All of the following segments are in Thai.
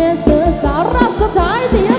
เมษสารสุดท้ายที่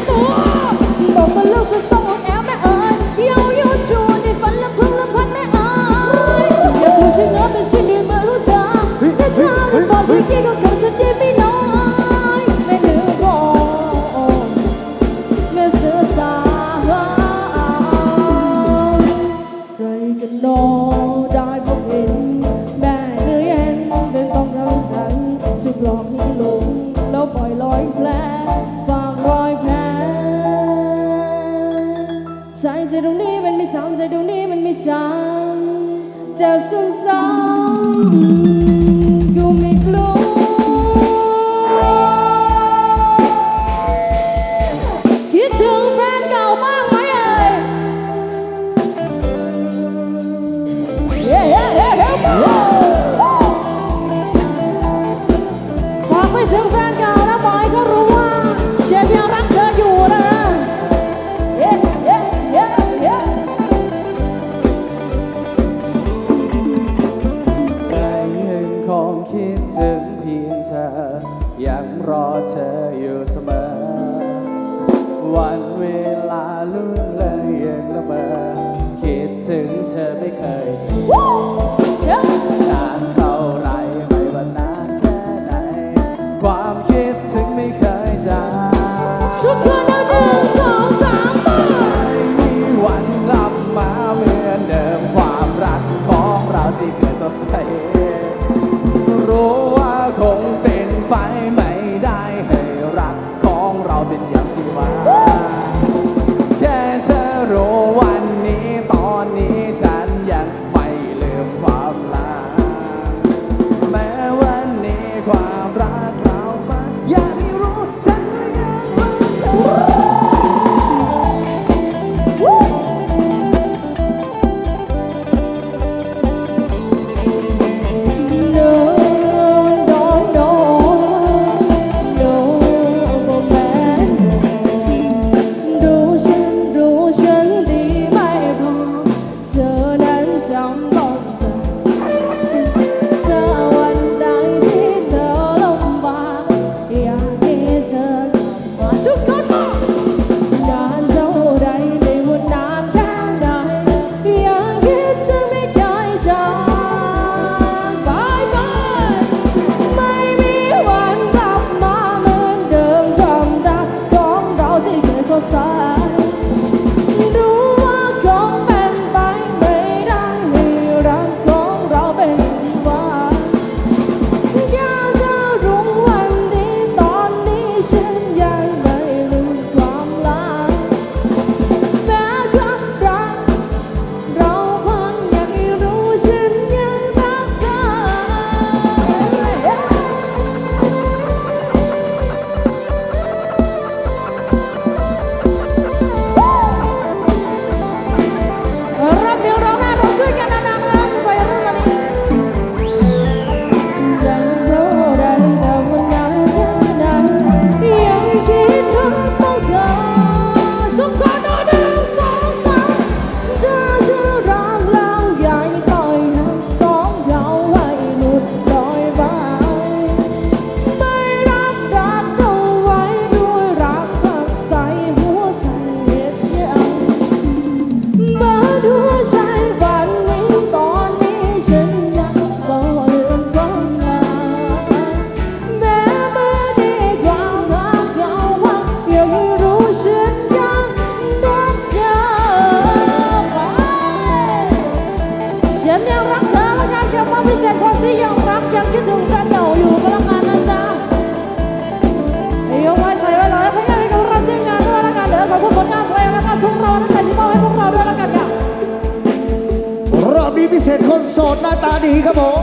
คนโสดหน้าตาดีครับผม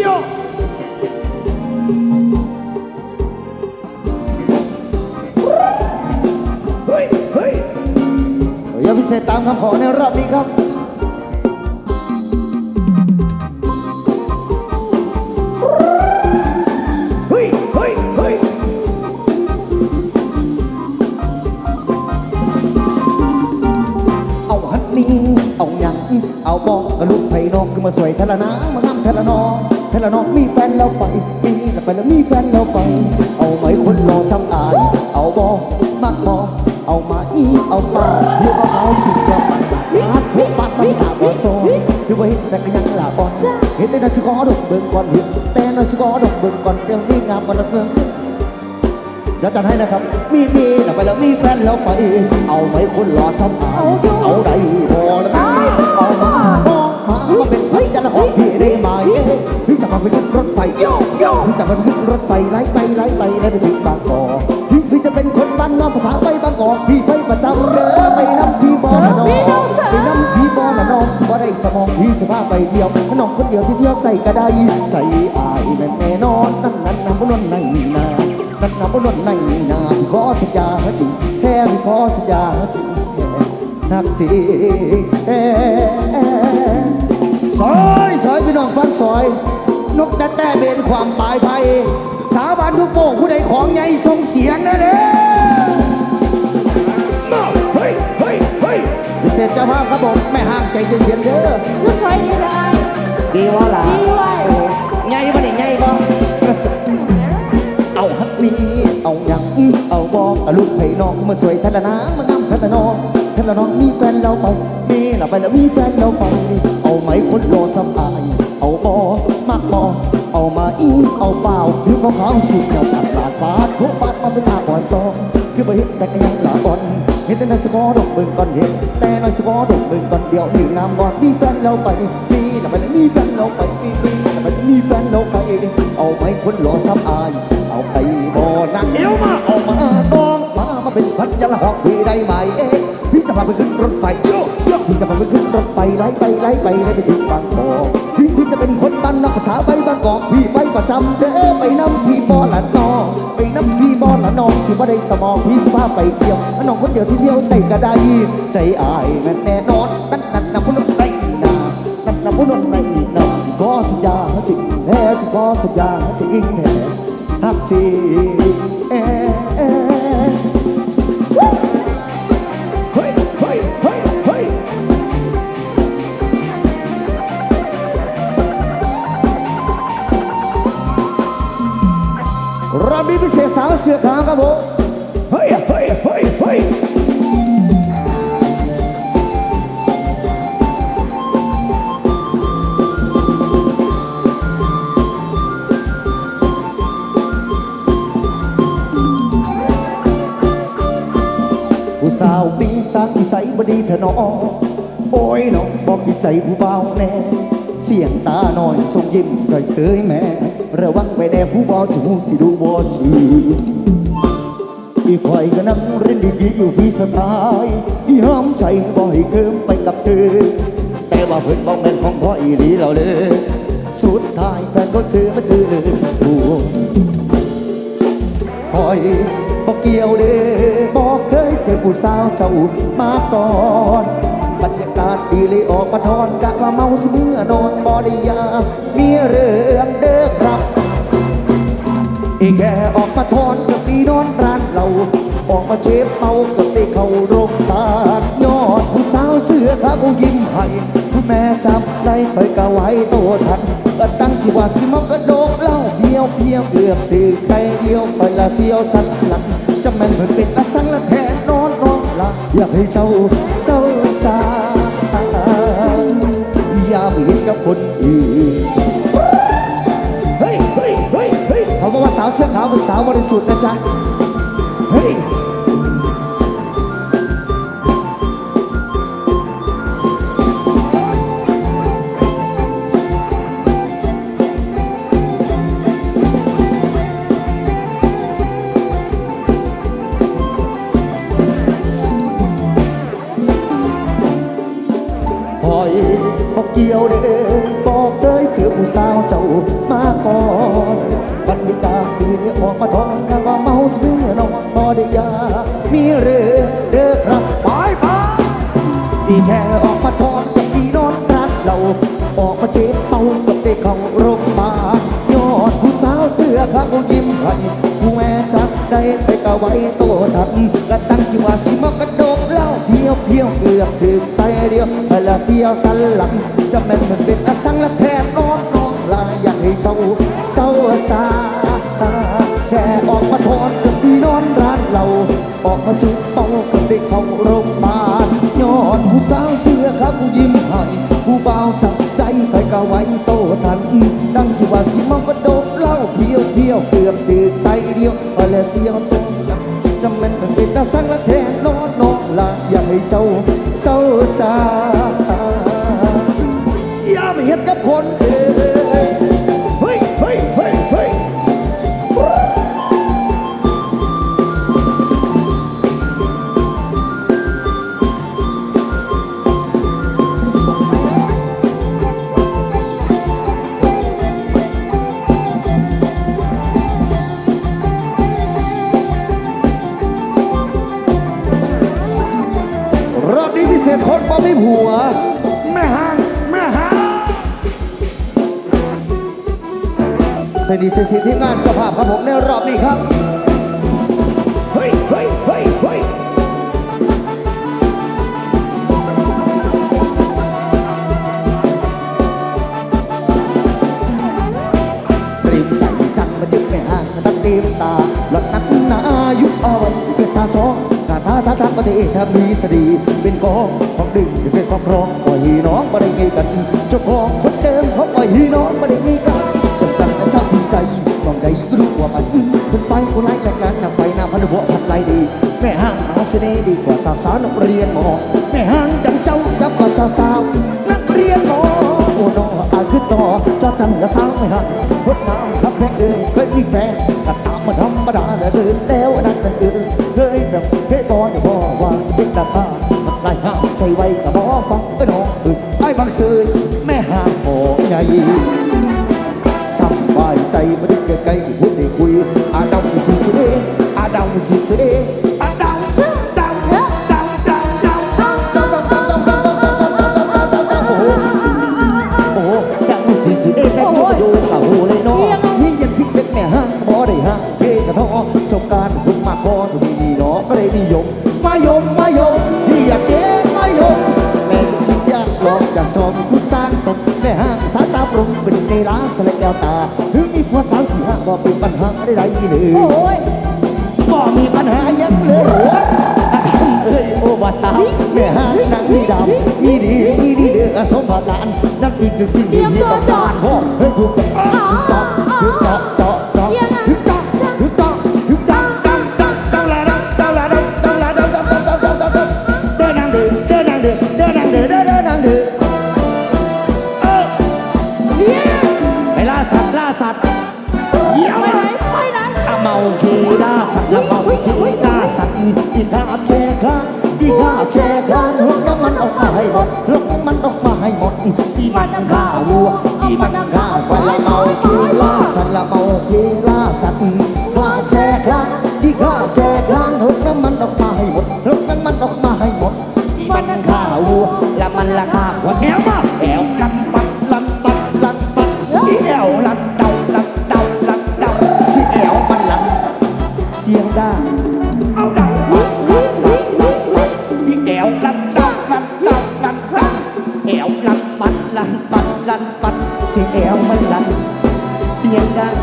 โยเฮ้ยเฮ้ยยาพิเศษตามคำขอในรอบนี้ครับ เอาบอกกระลูกไผ่นอกขึ้นมาสวยทะละนามาง้ำทะละนองทะละนองมีแฟนแล้วไปมีแล้วไปแล้วมีแฟนแล้วไป เอาไหมคนรอซ้ำอาย เอาบอกมากบอเอามาอีเอามาเพื่อเอาเขาสุดยอดอาดพวกปัดมันตาบอดโซ่คือว่าเห็นแต่ก็ยังหลาบอดเห็นแต่นาจะขอดกเบิ่งก่อนเห็นแต่นาจะขอดกเบิ่งก่อนเดี๋ยวนี้งามมันละเมืองเดี๋ยวจัดให้นะครับ มีมีแล้วไปแล้วมีแฟนแล้วไป เอาไหมคนรอซ้ำอายเอาได้พอแล้ว นออกพี่ได้ไหมพี่จะมาไปขึ้นรถไฟโยโยพี่จะมาไปขึ้นรถไฟไล่ไปไล่ไปไล่ไปถึงบางกอกพี่จะเป็นคนบ้านนอกภาษาไปบางกอกพี่ไปประจำเด้อไปน้ำพี่บอลนองไปน้ำพี่บอลนองสิบ่ได้สมองพี่สิพาไปเที่ยวน้องคนเดียวที่เที่ยวใส่กระไดใจอายแน่แน่นอนนั่นนั่นนั่นบนนั้นในนานั่นนับว่าในนาพี่ขอสัญญาจริงแค่พี่ขอสัญญาจริงแค่นักจริง ซอยซอยพี่น้องฟังซอย นกแต่แต่เบนความปลายไฟสาบานทุกโป่งผู้ใดของใหญ่ส่งเสียงนะเด้อเฮ้ยเฮ้ยเฮ้ยพิเศษเจ้าภาพครับผมแม่ห้างใจเย็นๆเด้อลูกสวยดีเลยดีวะล่ะดีไว้ใหญ่ปะนี่ใหญ่ปะเอาฮักมีเอาหยังเอาบอกเอาลูกไผ่น้องมาสวยทันละน้ำมางามทันละน้อง ทันละน้องมีแฟนเราไปมีเราไปแล้วมีแฟนเราไป เอาไหมคนรอสำอาย เอาบอมากบอเอามาอีเอาเปล่าคือเขาเขาสุดเราตัดลาดฟาดโคบาดมาเป็นตาก่อนซองคือไปเห็นแต่ก็ยังหลาบอนเห็นแต่นายสกอดอกเบิ่งก่อนเห็นแต่นายสกอดอกเบิ่งก่อนเดียวหนึ่งงามก่อนมีแฟนเราไปมีเราไปแล้วมีแฟนเราไปมีมีเราไปแล้วมีแฟนเราไปเอาไหมคนรอสำอาย เอาไปบ่อนางเอวมาเอามาต้องมามา เป็นพันยาละหอกพี่ได้ไหมเอ๊ะพี่จะพาไปขึ้นรถไฟโยโยพี่จะพาไปขึ้นรถไฟไล่ไปไล่ไปไล่ไปถึงบางกอกพี่พี่จะเป็นคนบ้านนอกภาษาไปบางกอกพี่ไปประจำเด้อไปน้ำพี่บอละนองไปน้ำพี่บอละนองสิว่ได้สมองพี่สภาพไปเที่ยวน้องคนเดียวสิเที่ยวใส่กระไดใจอายแม่แน่นอนนั่นนั่นนะพุ่นไรนานั่นนะพุ่นไรนาก็สัญญาจริงแท้ที่ก็สัญญาจริงแท้ฮักที เสาวเสือขาวครับผมเฮ้ยเฮ้ยเฮ้ยเฮ้ยผู้สาวปีสางนิสัยบดีเถนอโอ้ยน้องบอกดีใจผู้เบาแน่ เสียงตาหน่อยส่งยิ้มก่อยเสยแม่ ระวังไปแน่ผู้บาจะหูสิดูบอสืออีกคอยก็นั่งเล่นดีๆอยู่พี่สไตล์พี่ห้ามใจบ่ให้เกิมไปกับเธอ แต่ว่าเพิ่นบอกแม่นของพ่ออีหลีเราเลย สุดท้ายแฟนก็เธอมาเธอสู้คอยบอกเกี่ยวเด้บอกเคยเจอผู้สาวเจ้ามาก่อนากาศดีเลยออกมาทอนกะว่าเมาสเมื่อนอนบ่ได้ยามีเรื่องเด้อครับอีแกออกมาทอนกับปีนอนร้านเราออกมาเจ็บเมากับไปเข้าโรงพยาบาลยอดผู้สาวเสื้อขาผู้ยิ้มให้ผู้แม่จับได้ไปกะไว้โตทันก็ตั้งชื่อว่าสิมากระโดกเล่าเพียวเพียวเกือบตื่นใส่เดียวไปละเที่ยวสันหลังจะแม่นเหมือนเป็นอสังละแทนนอนนอนละอยากให้เจ้า คนอื่นเฮ้ยเฮ้ยเฮ้ยเฮ้ยเขาบอกว่าสาวเสื้อขาวเป็นสาวบริสุทธิ์นะจ๊ะเฮ้ย ออกมาท้องกันว่าเมาสวิงนอนพอได้ยา มีเรือเด้อครับไปไปดีแค่ออกมาทอนกับดีนอนรัดเราออกมาเจ็บเมากับได้เข้าโรงพยาบาลยอดผู้สาวเสื้อขาวยิ้มให้ผู้แม่จับได้ไปกะไว้โตทันและตั้งจิว่าสิมากระโดดเล่าเพียวเพียวเกือบถึกใส่เดียวละเสียวสันหลังจะแม่นมันเป็นอสังและแทนนอนนอนลายอยากให้เจ้าเศร้าสา ออกมาทอนกับพี่นอนร้านเราออกมาจุดเป้าคนได้เข้าโรงพยาบาลยอดผู้สาวเสื้อขาวผู้ยิ้มให้ผู้บ่าวจับใจไปกะไว้โตทันดังที่ว่าสิมากระโดดเล่าเที่ยวเที่ยวเกือบตื่นใส่เดียวอะไรเสียวตรงกันจำเป็นเป็นตาสังละแทนนอนนอนละอย่าให้เจ้าเศร้าสาอย่าไปเห็นกับคนอื่น ดีเสียสีทีมงานเจ้าภาพครับผมในรอบนี้ครับ เฮ้ยเฮ้ยเฮ้ยเฮ้ยเตรียมใจจังมาจึงแม่ห้างตั้งเตรียมตาหลดนักหนาอายุอ่อนเป็นสาสองกาทาทาทาประเทศถ้ามีสดีเป็นกองของดึงเป็นกองรองปล่อยน้องมาได้ไงกันเจ้าของคนเดิมเขาปล่อยน้องมาได้ไงกัน ใจมองใดก็รู้ว่ามันคนไปคนไล่แหลกนั้นำไปหน้าพันหัวพันไรดี แม่ห้างหาเสน่ห์ดีกว่าสาวสาวนักเรียนหมอแม่ห้างจังเจ้ากับกว่าสาวสาวนักเรียนหมอโอ้น้องอาขึ้นต่อจอจันกระสาวไม่หันรถน้ำทับแม่เอิงเคยมีแฟนก็ตามมาธรรมดาแต่เดินแล้วนั่นนั่นเอิงเคยแบบเคยตอนพ่อว่าเป็นตาข้าลายห้างใส่ไว้กับน้องฟังก็น้องอึไอ้บางซื่อแม่ห้างโอ้ใหญ่ นาะก็ได้นิยมมายมมายมที่อยากเจ๊มายมแม่คิดอยากลองอยากจอมคุณสร้างสมแม่ห้างสายตาปรุงเป็นในล้างสลักแก้วตาถึงมีผัวสาวสี่ห้าบ่เป็นปัญหาใดๆเลยโอ้ยบ่มีปัญหาหยังเลยเอ้ยโอ้ว่าสาวแม่ห้างนางมีดำมีดีมีดีเด้อสมบัติหลานนั่นอีกคือสิ่งที่ต้องการพ่อเฮ้ยถูกต้องถูกต้อง หมดลกมันออกมาให้หมดอีมันฆ่าวัวอีมันฆ่าควายละเมาคีล่าสัตว์ละเมาคีล่าสัตว์ฆ่าแช่ข้าอีข้าแช่ข้าลกน้ำมันออกมาให้หมดลกน้ำมันออกมาให้หมดอีมันฆ่าวัวและมันละข้าวัวแอวมา เสียงแอวมันลันเสียงดัง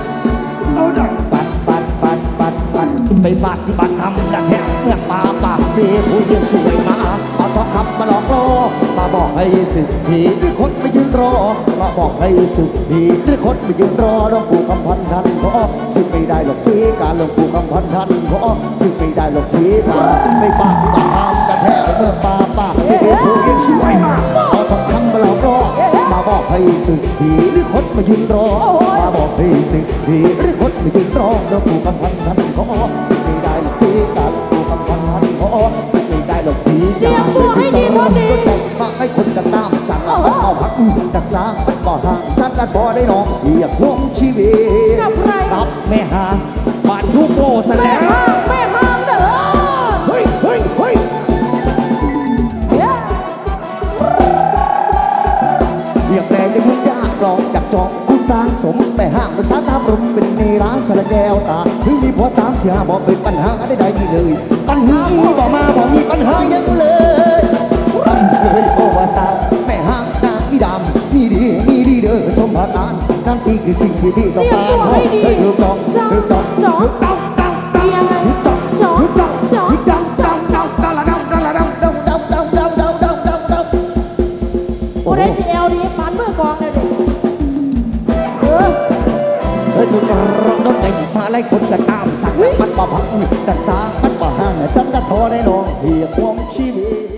เอาดังปัดปัดปัดปัดปัดไปปฏิบัติธรรมดังแหงเมืองป่าป่าเฟผู้ยิ่งสวยมาเอาทองคำมาหลอกล่อมาบอกให้สึกผีหรือคนมายืนรอ มาบอกให้สึกผีหรือคนมายืนรอหลวงปู่คำพันทันขอสึกไม่ได้หรอกสีการหลวงปู่คำพันทันขอสึกไม่ได้หรอกสีกาไปปฏิบัติธรรมกันแท้เมืองป่าป่าเฟผู้ยิ่งสวยมาเอาทองคำมาหลอกล่อ บอกให้สึกผีหรือคนมายืนรอมาบอกให้สึกผีหรือคนมายืนรอหลวงปู่คำพันทันขอสึกไม่ได้หรอกสีการหลวงปู่คำพันทันขอสึกไม่ได้หรอกสีเตรียมตัวให้ดีก่อนดีมาให้คนกันตามสั่งเอาพักจักษาบ่ทางจัดกันบ่ได้น้องเรียกห่วงชีวิตกับใครกับแม่หาบ้านทุกโกสแม่แล้ว เรียกแรงจะยุ่งยากรองจากจองผู้สร้างสม แต่ห้างภาษาตามรมเป็นในร้านสารแก้วตาถึงมีผัวสามเสียบอกเป็นปัญหาใดๆเลย ปัญหาอีบอกมาบอกมีปัญหายังเลยปัญหาโอ้ว่าสาวแม่ห้างนางมีดำมีดีมีดีเด้อสมบัติการน้ำตีคือสิ่งที่พี่ต้องการเตรียมตัวให้ดีเฮ้ยถูกต้องจ๊อกถูกต้องจ๊อกถูกต้องต้อง ในมาไล่คนกันตามสั่งมันบ่พักจักษามันบ่ห่างฉันจะพอได้น้องเพียงความชีวิต